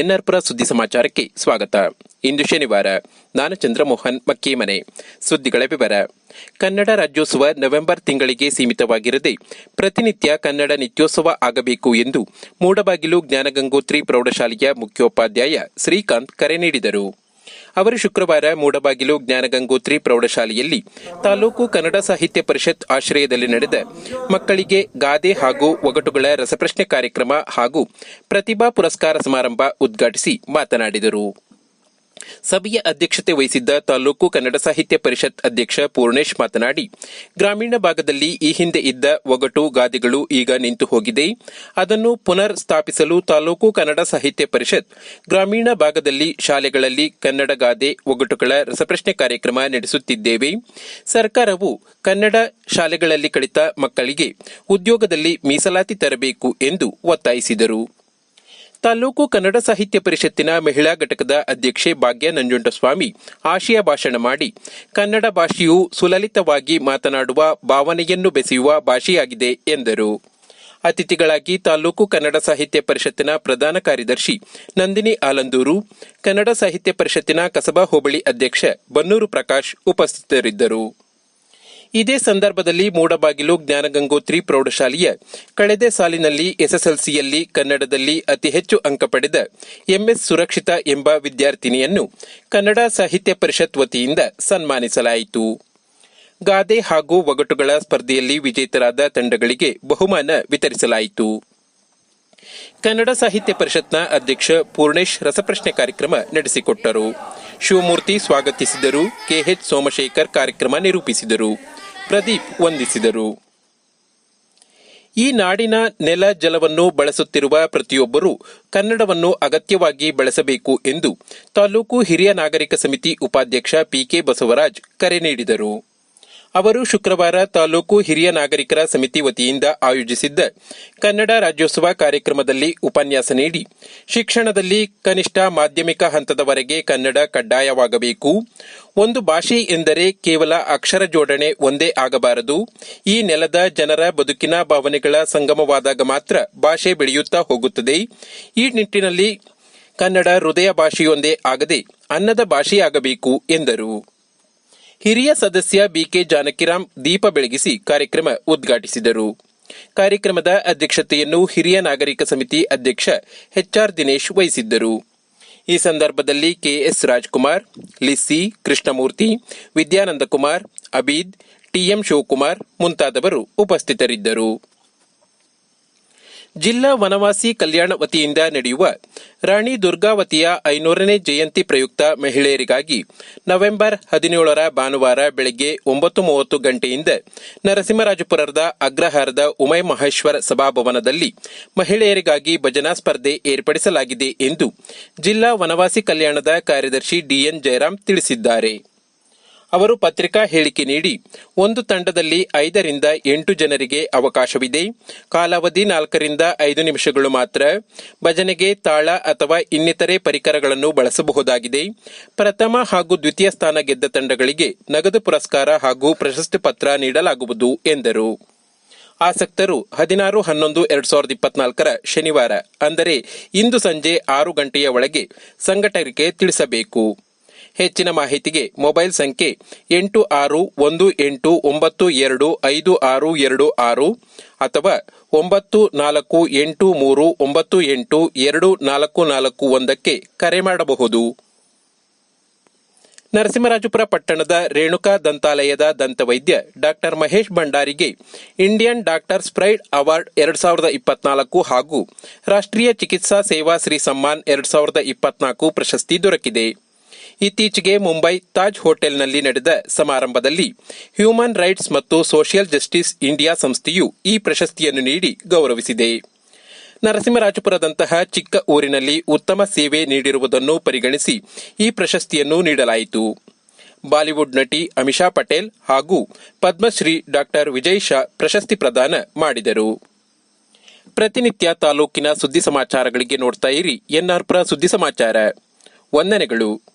ಎನ್ಆರ್ಪುರ ಸುದ್ದಿ ಸಮಾಚಾರಕ್ಕೆ ಸ್ವಾಗತ. ಇಂದು ಶನಿವಾರ, ನಾನು ಚಂದ್ರಮೋಹನ್ ಮಕ್ಕೇಮನೆ. ಸುದ್ದಿಗಳ ವಿವರ. ಕನ್ನಡ ರಾಜ್ಯೋತ್ಸವ ನವೆಂಬರ್ ತಿಂಗಳಿಗೆ ಸೀಮಿತವಾಗಿರದೆ ಪ್ರತಿನಿತ್ಯ ಕನ್ನಡ ನಿತ್ಯೋತ್ಸವ ಆಗಬೇಕು ಎಂದು ಮೂಡಬಾಗಿಲು ಜ್ಞಾನಗಂಗೋತ್ರಿ ಪ್ರೌಢಶಾಲೆಯ ಮುಖ್ಯೋಪಾಧ್ಯಾಯ ಶ್ರೀಕಾಂತ್ ಕರೆ ನೀಡಿದರು. ಅವರು ಶುಕ್ರವಾರ ಮೂಡಬಾಗಿಲು ಜ್ಞಾನಗಂಗೋತ್ರಿ ಪ್ರೌಢಶಾಲೆಯಲ್ಲಿ ತಾಲೂಕು ಕನ್ನಡ ಸಾಹಿತ್ಯ ಪರಿಷತ್ ಆಶ್ರಯದಲ್ಲಿ ನಡೆದ ಮಕ್ಕಳಿಗೆ ಗಾದೆ ಹಾಗೂ ಒಗಟುಗಳ ರಸಪ್ರಶ್ನೆ ಕಾರ್ಯಕ್ರಮ ಹಾಗೂ ಪ್ರತಿಭಾ ಪುರಸ್ಕಾರ ಸಮಾರಂಭ ಉದ್ಘಾಟಿಸಿ ಮಾತನಾಡಿದರು. ಸಭೆಯ ಅಧ್ಯಕ್ಷತೆ ವಹಿಸಿದ್ದ ತಾಲೂಕು ಕನ್ನಡ ಸಾಹಿತ್ಯ ಪರಿಷತ್ ಅಧ್ಯಕ್ಷ ಪೂರ್ಣೇಶ್ ಮಾತನಾಡಿ, ಗ್ರಾಮೀಣ ಭಾಗದಲ್ಲಿ ಈ ಹಿಂದೆ ಇದ್ದ ಒಗಟು ಗಾದೆಗಳು ಈಗ ನಿಂತು ಹೋಗಿದೆ. ಅದನ್ನು ಪುನರ್ ಸ್ಥಾಪಿಸಲು ತಾಲೂಕು ಕನ್ನಡ ಸಾಹಿತ್ಯ ಪರಿಷತ್, ಗ್ರಾಮೀಣ ಭಾಗದಲ್ಲಿ ಶಾಲೆಗಳಲ್ಲಿ ಕನ್ನಡ ಗಾದೆ, ಒಗಟುಗಳ ರಸಪ್ರಶ್ನೆ ಕಾರ್ಯಕ್ರಮ ನಡೆಸುತ್ತಿದ್ದೇವೆ. ಸರ್ಕಾರವು ಕನ್ನಡ ಶಾಲೆಗಳಲ್ಲಿ ಕಲಿತ ಮಕ್ಕಳಿಗೆ ಉದ್ಯೋಗದಲ್ಲಿ ಮೀಸಲಾತಿ ತರಬೇಕು ಎಂದು ಒತ್ತಾಯಿಸಿದರು. ತಾಲೂಕು ಕನ್ನಡ ಸಾಹಿತ್ಯ ಪರಿಷತ್ತಿನ ಮಹಿಳಾ ಘಟಕದ ಅಧ್ಯಕ್ಷೆ ಭಾಗ್ಯ ನಂಜುಂಡಸ್ವಾಮಿ ಆಶಯ ಭಾಷಣ ಮಾಡಿ. ಕನ್ನಡ ಭಾಷೆಯು ಸುಲಲಿತವಾಗಿ ಮಾತನಾಡುವ ಭಾವನೆಯನ್ನು ಬೆಸೆಯುವ ಭಾಷೆಯಾಗಿದೆ ಎಂದರು. ಅತಿಥಿಗಳಾಗಿ ತಾಲೂಕು ಕನ್ನಡ ಸಾಹಿತ್ಯ ಪರಿಷತ್ತಿನ ಪ್ರಧಾನ ಕಾರ್ಯದರ್ಶಿ ನಂದಿನಿ ಆಲಂದೂರು, ಕನ್ನಡ ಸಾಹಿತ್ಯ ಪರಿಷತ್ತಿನ ಕಸಬಾ ಹೋಬಳಿ ಅಧ್ಯಕ್ಷ ಬನ್ನೂರು ಪ್ರಕಾಶ್ ಉಪಸ್ಥಿತರಿದ್ದರು. ಇದೇ ಸಂದರ್ಭದಲ್ಲಿ ಮೂಡಬಾಗಿಲು ಜ್ಞಾನಗಂಗೋತ್ರಿ ಪ್ರೌಢಶಾಲೆಯ ಕಳೆದ ಸಾಲಿನಲ್ಲಿ ಎಸ್ಎಸ್ಎಲ್ಸಿಯಲ್ಲಿ ಕನ್ನಡದಲ್ಲಿ ಅತಿ ಹೆಚ್ಚು ಅಂಕ ಪಡೆದ ಎಂಎಸ್ ಸುರಕ್ಷಿತ ಎಂಬ ವಿದ್ಯಾರ್ಥಿನಿಯನ್ನು ಕನ್ನಡ ಸಾಹಿತ್ಯ ಪರಿಷತ್ ವತಿಯಿಂದ ಸನ್ಮಾನಿಸಲಾಯಿತು. ಗಾದೆ ಹಾಗೂ ಒಗಟುಗಳ ಸ್ಪರ್ಧೆಯಲ್ಲಿ ವಿಜೇತರಾದ ತಂಡಗಳಿಗೆ ಬಹುಮಾನ ವಿತರಿಸಲಾಯಿತು. ಕನ್ನಡ ಸಾಹಿತ್ಯ ಪರಿಷತ್ನ ಅಧ್ಯಕ್ಷ ಪೂರ್ಣೇಶ್ ರಸಪ್ರಶ್ನೆ ಕಾರ್ಯಕ್ರಮ ನಡೆಸಿಕೊಟ್ಟರು. ಶಿವಮೂರ್ತಿ ಸ್ವಾಗತಿಸಿದರು. ಕೆಎಚ್ ಸೋಮಶೇಖರ್ ಕಾರ್ಯಕ್ರಮ ನಿರೂಪಿಸಿದರು. ಪ್ರದೀಪ್ ವಂದಿಸಿದರು. ಈ ನಾಡಿನ ನೆಲ ಜಲವನ್ನು ಬಳಸುತ್ತಿರುವ ಪ್ರತಿಯೊಬ್ಬರೂ ಕನ್ನಡವನ್ನು ಅಗತ್ಯವಾಗಿ ಬಳಸಬೇಕು ಎಂದು ತಾಲೂಕು ಹಿರಿಯ ನಾಗರಿಕ ಸಮಿತಿ ಉಪಾಧ್ಯಕ್ಷ ಪಿಕೆ ಬಸವರಾಜ್ ಕರೆ ನೀಡಿದರು. ಅವರು ಶುಕ್ರವಾರ ತಾಲೂಕು ಹಿರಿಯ ನಾಗರಿಕರ ಸಮಿತಿ ವತಿಯಿಂದ ಆಯೋಜಿಸಿದ್ದ ಕನ್ನಡ ರಾಜ್ಯೋತ್ಸವ ಕಾರ್ಯಕ್ರಮದಲ್ಲಿ ಉಪನ್ಯಾಸ ನೀಡಿ, ಶಿಕ್ಷಣದಲ್ಲಿ ಕನಿಷ್ಠ ಮಾಧ್ಯಮಿಕ ಹಂತದವರೆಗೆ ಕನ್ನಡ ಕಡ್ಡಾಯವಾಗಬೇಕು. ಒಂದು ಭಾಷೆ ಎಂದರೆ ಕೇವಲ ಅಕ್ಷರ ಜೋಡಣೆ ಒಂದೇ ಆಗಬಾರದು. ಈ ನೆಲದ ಜನರ ಬದುಕಿನ ಭಾವನೆಗಳ ಸಂಗಮವಾದಾಗ ಮಾತ್ರ ಭಾಷೆ ಬೆಳೆಯುತ್ತಾ ಹೋಗುತ್ತದೆ. ಈ ನಿಟ್ಟಿನಲ್ಲಿ ಕನ್ನಡ ಹೃದಯ ಭಾಷೆಯೊಂದೇ ಆಗದೆ ಅನ್ನದ ಭಾಷೆಯಾಗಬೇಕು ಎಂದರು. ಹಿರಿಯ ಸದಸ್ಯ ಬಿಕೆ ಜಾನಕಿರಾಮ್ ದೀಪ ಬೆಳಗಿಸಿ ಕಾರ್ಯಕ್ರಮ ಉದ್ಘಾಟಿಸಿದರು. ಕಾರ್ಯಕ್ರಮದ ಅಧ್ಯಕ್ಷತೆಯನ್ನು ಹಿರಿಯ ನಾಗರಿಕ ಸಮಿತಿ ಅಧ್ಯಕ್ಷ ಎಚ್ಆರ್ ದಿನೇಶ್ ವಹಿಸಿದ್ದರು. ಈ ಸಂದರ್ಭದಲ್ಲಿ ಕೆಎಸ್ ರಾಜ್ಕುಮಾರ್, ಲಿಸ್ಸಿ ಕೃಷ್ಣಮೂರ್ತಿ ವಿದ್ಯಾನಂದ ಕುಮಾರ್ ಅಬೀದ್, ಟಿಎಂ ಶಿವಕುಮಾರ್ ಮುಂತಾದವರು ಉಪಸ್ಥಿತರಿದ್ದರು. ಜಿಲ್ಲಾ ವನವಾಸಿ ಕಲ್ಯಾಣ ವತಿಯಿಂದ ನಡೆಯುವ ರಾಣಿ ದುರ್ಗಾವತಿಯ ಐನೂರನೇ ಜಯಂತಿ ಪ್ರಯುಕ್ತ ಮಹಿಳೆಯರಿಗಾಗಿ ನವೆಂಬರ್ ಹದಿನೇಳರ ಭಾನುವಾರ ಬೆಳಗ್ಗೆ ಒಂಬತ್ತು ಮೂವತ್ತು ಗಂಟೆಯಿಂದ ನರಸಿಂಹರಾಜಪುರದ ಅಗ್ರಹಾರದ ಉಮೈ ಮಹೇಶ್ವರ ಸಭಾಭವನದಲ್ಲಿ ಮಹಿಳೆಯರಿಗಾಗಿ ಭಜನಾ ಸ್ಪರ್ಧೆ ಏರ್ಪಡಿಸಲಾಗಿದೆ ಎಂದು ಜಿಲ್ಲಾ ವನವಾಸಿ ಕಲ್ಯಾಣದ ಕಾರ್ಯದರ್ಶಿ ಡಿಎನ್ ಜಯರಾಮ್ ತಿಳಿಸಿದ್ದಾರೆ. ಅವರು ಪತ್ರಿಕಾ ಹೇಳಿಕೆ ನೀಡಿ, ಒಂದು ತಂಡದಲ್ಲಿ ಐದರಿಂದ ಎಂಟು ಜನರಿಗೆ ಅವಕಾಶವಿದೆ. ಕಾಲಾವಧಿ ನಾಲ್ಕರಿಂದ ಐದು ನಿಮಿಷಗಳು ಮಾತ್ರ. ಭಜನೆಗೆ ತಾಳ ಅಥವಾ ಇನ್ನಿತರೆ ಪರಿಕರಗಳನ್ನು ಬಳಸಬಹುದಾಗಿದೆ. ಪ್ರಥಮ ಹಾಗೂ ದ್ವಿತೀಯ ಸ್ಥಾನ ಗೆದ್ದ ತಂಡಗಳಿಗೆ ನಗದು ಪುರಸ್ಕಾರ ಹಾಗೂ ಪ್ರಶಸ್ತಿ ಪತ್ರ ನೀಡಲಾಗುವುದು ಎಂದರು. ಆಸಕ್ತರು ಹದಿನಾರು, ಹನ್ನೊಂದು, ಎರಡ್ ಸಾವಿರದ ಇಪ್ಪತ್ನಾಲ್ಕರ ಶನಿವಾರ, ಅಂದರೆ ಇಂದು ಸಂಜೆ ಆರು ಗಂಟೆಯ ಒಳಗೆ ಸಂಘಟಕರಿಗೆ ತಿಳಿಸಬೇಕು. ಹೆಚ್ಚಿನ ಮಾಹಿತಿಗೆ ಮೊಬೈಲ್ ಸಂಖ್ಯೆ ಎಂಟು ಆರು ಒಂದು ಎಂಟು ಒಂಬತ್ತು ಎರಡು ಐದು ಆರು ಎರಡು ಆರು ಅಥವಾ ಒಂಬತ್ತು ನಾಲ್ಕು ಎಂಟು ಮೂರು ಒಂಬತ್ತು ಎಂಟು ಎರಡು ನಾಲ್ಕು ನಾಲ್ಕು ಒಂದಕ್ಕೆ ಕರೆ ಮಾಡಬಹುದು. ನರಸಿಂಹರಾಜಪುರ ಪಟ್ಟಣದ ರೇಣುಕಾ ದಂತಾಲಯದ ದಂತವೈದ್ಯ ಡಾಕ್ಟರ್ ಮಹೇಶ್ ಭಂಡಾರಿಗೆ ಇಂಡಿಯನ್ ಡಾಕ್ಟರ್ ಸ್ಪ್ರೈಡ್ ಅವಾರ್ಡ್ ಎರಡ್ ಸಾವಿರದ ಇಪ್ಪತ್ನಾಲ್ಕು ಹಾಗೂ ರಾಷ್ಟ್ರೀಯ ಚಿಕಿತ್ಸಾ ಸೇವಾ ಶ್ರೀ ಸಮ್ಮಾನ್ ಎರಡ್ ಸಾವಿರದ ಇಪ್ಪತ್ನಾಲ್ಕು ಪ್ರಶಸ್ತಿ ದೊರಕಿದೆ. ಇತ್ತೀಚೆಗೆ ಮುಂಬೈ ತಾಜ್ ಹೋಟೆಲ್ನಲ್ಲಿ ನಡೆದ ಸಮಾರಂಭದಲ್ಲಿ ಹ್ಯೂಮನ್ ರೈಟ್ಸ್ ಮತ್ತು ಸೋಷಿಯಲ್ ಜಸ್ಟಿಸ್ ಇಂಡಿಯಾ ಸಂಸ್ಥೆಯು ಈ ಪ್ರಶಸ್ತಿಯನ್ನು ನೀಡಿ ಗೌರವಿಸಿದೆ. ನರಸಿಂಹರಾಜಪುರದಂತಹ ಚಿಕ್ಕ ಊರಿನಲ್ಲಿ ಉತ್ತಮ ಸೇವೆ ನೀಡಿರುವುದನ್ನು ಪರಿಗಣಿಸಿ ಈ ಪ್ರಶಸ್ತಿಯನ್ನು ನೀಡಲಾಯಿತು. ಬಾಲಿವುಡ್ ನಟಿ ಅಮಿಷಾ ಪಟೇಲ್ ಹಾಗೂ ಪದ್ಮಶ್ರೀ ಡಾಕ್ಟರ್ ವಿಜಯ್ ಶಾ ಪ್ರಶಸ್ತಿ ಪ್ರದಾನ ಮಾಡಿದರು. ಪ್ರತಿನಿತ್ಯ ತಾಲೂಕಿನ ಸುದ್ದಿ ಸಮಾಚಾರಗಳಿಗೆ ನೋಡ್ತಾ ಇರಿ ಎನ್ಆರ್ಪುರ ಸುದ್ದಿ ಸಮಾಚಾರ. ವಂದನೆಗಳು.